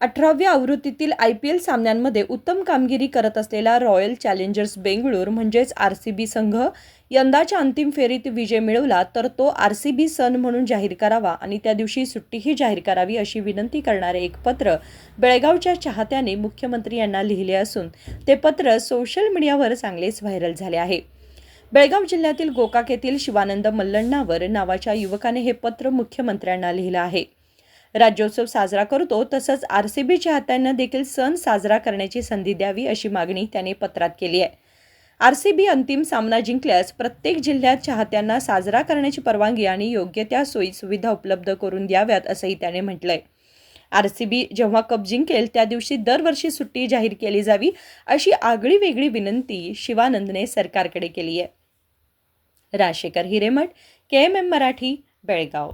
अठराव्या आवृत्तीतील I P L सामन्यांमध्ये उत्तम कामगिरी करत असलेला रॉयल चॅलेंजर्स बेंगळूर म्हणजेच आर सी बी संघ यंदाच्या अंतिम फेरीत विजय मिळवला तर तो आर सी बी सन म्हणून जाहीर करावा आणि त्या दिवशी सुट्टीही जाहीर करावी अशी विनंती करणारे एक पत्र बेळगावच्या चाहत्याने मुख्यमंत्री यांना लिहिले असून ते पत्र सोशल मीडियावर चांगलेच व्हायरल झाले आहे. बेळगाव जिल्ह्यातील गोकाक येथील शिवानंद मल्लण्णावर नावाच्या युवकाने हे पत्र मुख्यमंत्र्यांना लिहिलं आहे. राज्योत्सव साजरा करतो तसंच आर सी बी चाहत्यांना देखील सण साजरा करण्याची संधी द्यावी अशी मागणी त्याने पत्रात केली आहे. आर सी बी अंतिम सामना जिंकल्यास प्रत्येक जिल्ह्यात चाहत्यांना साजरा करण्याची परवानगी आणि योग्य त्या सोयी सुविधा उपलब्ध करून द्याव्यात असंही त्याने म्हटलंय. आर सी बी जेव्हा कप जिंकेल त्या दिवशी दरवर्षी सुट्टी जाहीर केली जावी अशी आगळी वेगळी विनंती शिवानंदने सरकारकडे केली आहे. Rajashekhar Hiremath K M M Marathi Belgaum.